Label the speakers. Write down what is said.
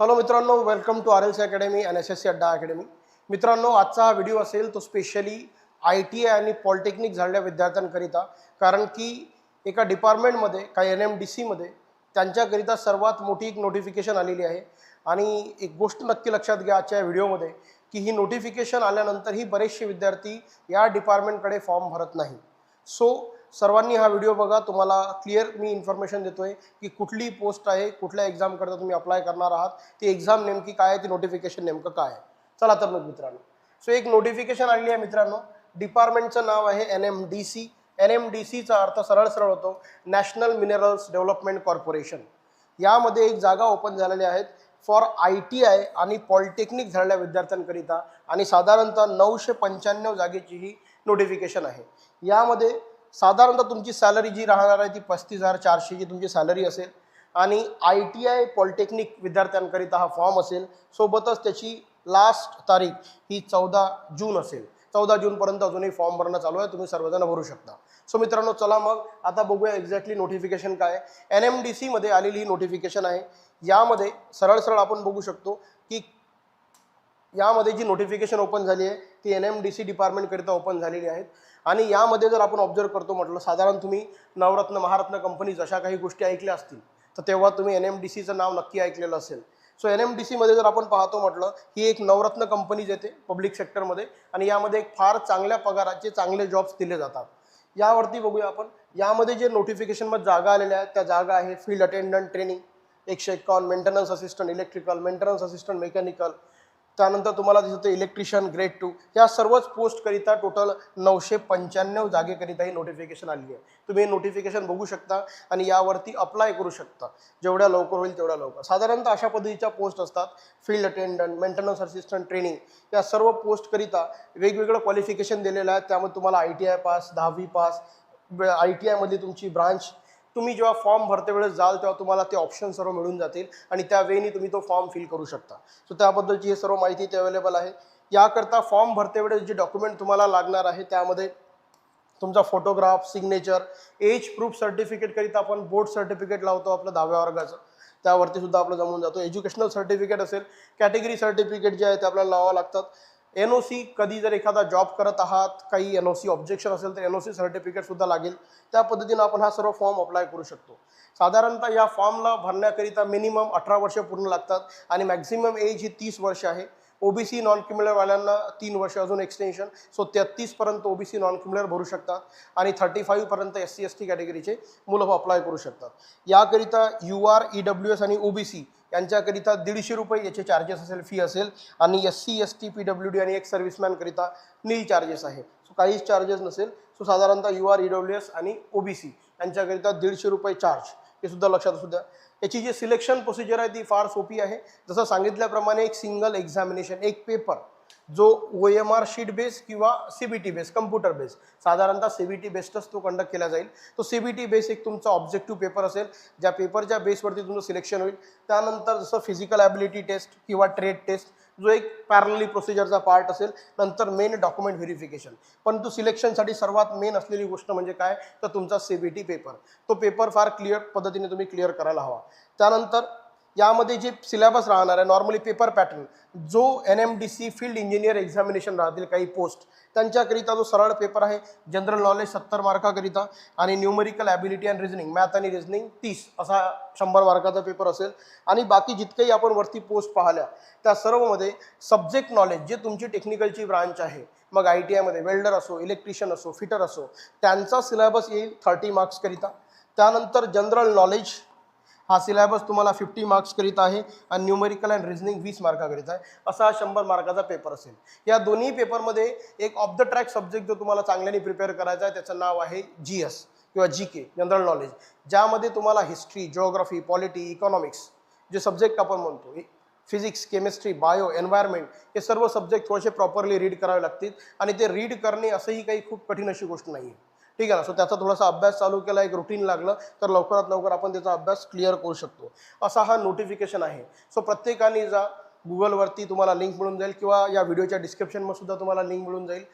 Speaker 1: Hello मित्रांनो. Welcome to R L C academy N S S C Adda academy मित्रांनो आजचा हा video असेल तो स्पेशली आय टी आय आणि पॉलिटेक्निक झालेल्या विद्यार्थ्यांकरिता. कारण की एका डिपार्टमेंटमध्ये काही एन एम डी सीमध्ये त्यांच्याकरिता सर्वात मोठी एक नोटिफिकेशन आलेली आहे. आणि एक गोष्ट नक्की लक्षात घ्या आजच्या या व्हिडिओमध्ये की ही नोटिफिकेशन आल्यानंतरही बरेचसे विद्यार्थी या डिपार्टमेंटकडे फॉर्म भरत नाही. सो सर्वांनी हा व्हिडिओ बघा. तुम्हाला क्लिअर मी इन्फॉर्मेशन देतोय की कुठली पोस्ट आहे कुठल्या एक्झामकरता तुम्ही अप्लाय करणार आहात ती एक्झाम नेमकी काय आहे ती नोटिफिकेशन नेमकं काय आहे. चला तर मग मित्रांनो. सो एक नोटिफिकेशन आलेली आहे मित्रांनो. डिपार्टमेंटचं नाव आहे N M D C N M D सीचा अर्थ सरळ सरळ होतो. नॅशनल मिनरल्स डेव्हलपमेंट कॉर्पोरेशन यामध्ये एक जागा ओपन झालेल्या आहेत. फॉर आय टी आय आणि पॉलिटेक्निक झालेल्या विद्यार्थ्यांकरिता आणि साधारणतः नऊशे पंच्याण्णव जागेची ही नोटिफिकेशन आहे. यामध्ये साधारणतः तुमची सॅलरी जी राहणार आहे ती पस्तीस हजार चारशेची तुमची सॅलरी असेल. आणि आय टी आय पॉलिटेक्निक विद्यार्थ्यांकरिता हा फॉर्म असेल. सोबतच त्याची लास्ट तारीख ही चौदा जून असेल. चौदा जूनपर्यंत अजूनही फॉर्म भरणं चालू आहे. तुम्ही सर्वजण भरू शकता. सो मित्रांनो चला मग आता बघूया एक्झॅक्टली नोटिफिकेशन काय आहे. एन एम डी सीमध्ये आलेली ही नोटिफिकेशन आहे. यामध्ये सरळ सरळ आपण बघू शकतो की यामध्ये जी नोटिफिकेशन ओपन झाली आहे ती एन एम डी सी डिपार्टमेंटकरिता ओपन झालेली आहेत. आणि यामध्ये जर आपण ऑब्झर्व करतो म्हटलं साधारण तुम्ही नवरत्न महारत्न कंपनीज अशा काही गोष्टी ऐकल्या असतील तर तेव्हा तुम्ही एन एम डी सीचं नाव नक्की ऐकलेलं असेल. सो एन एम डी सीमध्ये जर आपण पाहतो म्हटलं ही एक नवरत्न कंपनीज येते पब्लिक सेक्टरमध्ये आणि यामध्ये एक फार चांगल्या पगाराचे चांगले जॉब्स दिले जातात. यावरती बघूया आपण. यामध्ये जे नोटिफिकेशनमध्ये जागा आलेल्या आहेत त्या जागा आहे फील्ड अटेंडंट ट्रेनिंग एकशे एकावन्न maintenance assistant electrical maintenance assistant mechanical त्यानंतर तुम्हाला दिसतं इलेक्ट्रिशियन ग्रेड टू या सर्वच पोस्टकरिता टोटल नऊशे पंच्याण्णव जागेकरिता ही नोटिफिकेशन आली आहे. तुम्ही हे नोटिफिकेशन बघू शकता आणि यावरती अप्लाय करू शकता. जेवढ्या लवकर होईल तेवढ्या लवकर. साधारणतः अशा पद्धतीच्या पोस्ट असतात. Field attendant maintenance assistant training या सर्व पोस्टकरिता वेगवेगळं क्वालिफिकेशन दिलेलं आहे. त्यामध्ये तुम्हाला आय टी आय पास दहावी पास आय टी आयमधली तुमची ब्रांच तुम्ही जेव्हा फॉर्म भरते वेळेस जाल तेव्हा तुम्हाला ते ऑप्शन सर्व मिळून जातील आणि त्या वेनी तुम्ही तो फॉर्म फिल करू शकता. सो त्याबद्दलची हे सर्व माहिती इथे अवेलेबल आहे. याकरता फॉर्म भरते वेळेस जे डॉक्युमेंट तुम्हाला लागणार आहे त्यामध्ये तुमचा फोटोग्राफ सिग्नेचर एज प्रूफ सर्टिफिकेटकरिता आपण बोर्ड सर्टिफिकेट लावतो आपलं दहाव्या वर्गाचं. त्यावरती सुद्धा आपलं जमून जातो. एज्युकेशनल सर्टिफिकेट असेल कॅटेगरी सर्टिफिकेट जे आहे ते आपल्याला लावावं लागतात. एन ओ सी कधी जर एखादा जॉब करत आहात काही एन ओ सी ऑब्जेक्शन असेल तर एन ओ सी सर्टिफिकेटसुद्धा लागेल. त्या पद्धतीनं आपण हा सर्व फॉर्म अप्लाय करू शकतो. साधारणतः या फॉर्मला भरण्याकरिता मिनिमम अठरा वर्ष पूर्ण लागतात आणि मॅक्झिमम एज ही तीस वर्ष आहे. ओबीसी नॉन क्रिमिनलवाल्यांना तीन वर्ष अजून एक्सटेन्शन सो तेहत्तीसपर्यंत ओबीसी नॉन क्रिमिनल भरू शकतात आणि थर्टी फाईव्हपर्यंत एस सी एस टी कॅटेगरीचे मुलं अप्लाय करू शकतात. याकरिता U R E W S आणि ओबीसी यांच्याकरिता दीडशे रुपये याचे चार्जेस असेल फी असेल. आणि S C S T P W D आणि एक सर्व्हिसमॅनकरिता नील चार्जेस आहे. सो काहीच चार्जेस नसेल. सो साधारणतः U R E W S आणि ओ बी सी यांच्याकरिता दीडशे रुपये चार्ज हे सुद्धा लक्षात असू द्या. याची जी सिलेक्शन प्रोसिजर आहे ती फार सोपी आहे. जसं सांगितल्याप्रमाणे एक सिंगल एक्झामिनेशन एक पेपर जो O M R sheet base किंवा C B T base computer base साधारणतः सी बी टी बेस्डच तो कंडक्ट केला जाईल. तो सी बी टी बेस एक तुमचा ऑब्जेक्टिव्ह पेपर असेल ज्या पेपरच्या बेसवरती तुमचं सिलेक्शन होईल. त्यानंतर जसं फिजिकल ॲबिलिटी टेस्ट किंवा ट्रेड टेस्ट जो एक पॅरलली प्रोसिजरचा पार्ट असेल नंतर मेन डॉक्युमेंट व्हेरिफिकेशन परंतु सिलेक्शनसाठी सर्वात मेन असलेली गोष्ट म्हणजे काय? तर तुमचा सी बी टी पेपर तो पेपर फार क्लिअर पद्धतीने तुम्ही क्लिअर करायला हवा. त्यानंतर यामध्ये जे सिलेबस राहणार आहे नॉर्मली पेपर पॅटर्न जो N M D C field engineer examination राहतील काही पोस्ट त्यांच्याकरिता जो सरळ पेपर आहे जनरल नॉलेज सत्तर मार्काकरिता आणि numerical ability and reasoning math आणि रिझनिंग तीस असा शंभर मार्काचा पेपर असेल. आणि बाकी जितकेही आपण वरती पोस्ट पाहिल्या त्या सर्वमध्ये सब्जेक्ट नॉलेज जे तुमची टेक्निकलची ब्रांच आहे मग आय टी आयमध्ये वेल्डर असो इलेक्ट्रिशियन असो फिटर असो त्यांचा सिलेबस येईल थर्टी मार्क्सकरिता त्यानंतर जनरल नॉलेज हा सिलेबस तुम्हाला फिफ्टी मार्क्सकरिता आहे आणि न्यूमेरिकल अँड रिझनिंग वीस मार्काकरीत आहे. असा हा शंभर मार्काचा पेपर असेल. या दोन्ही पेपरमध्ये एक ऑफ द ट्रॅक सब्जेक्ट जो तुम्हाला चांगल्याने प्रिपेअर करायचा आहे त्याचं नाव आहे जी एस किंवा जी के जनरल नॉलेज ज्यामध्ये तुम्हाला हिस्ट्री जिओग्राफी पॉलिटी इकॉनॉमिक्स जे सब्जेक्ट आपण म्हणतो फिजिक्स केमिस्ट्री बायो एन्व्हायरमेंट हे सर्व सब्जेक्ट थोडेसे प्रॉपरली रीड करावे लागतील. आणि ते रीड करणे असंही काही खूप कठीण अशी गोष्ट नाही आहे ठीक आहे ना? सो त्याचा थोडासा अभ्यास चालू केला एक रुटीन लागलं तर लवकरात लवकर आपण त्याचा अभ्यास क्लिअर करू शकतो. असा हा नोटिफिकेशन आहे. सो प्रत्येकाने जा गुगलवरती तुम्हाला लिंक मिळून जाईल किंवा या व्हिडिओच्या डिस्क्रिप्शनमध्ये सुद्धा तुम्हाला लिंक मिळून जाईल.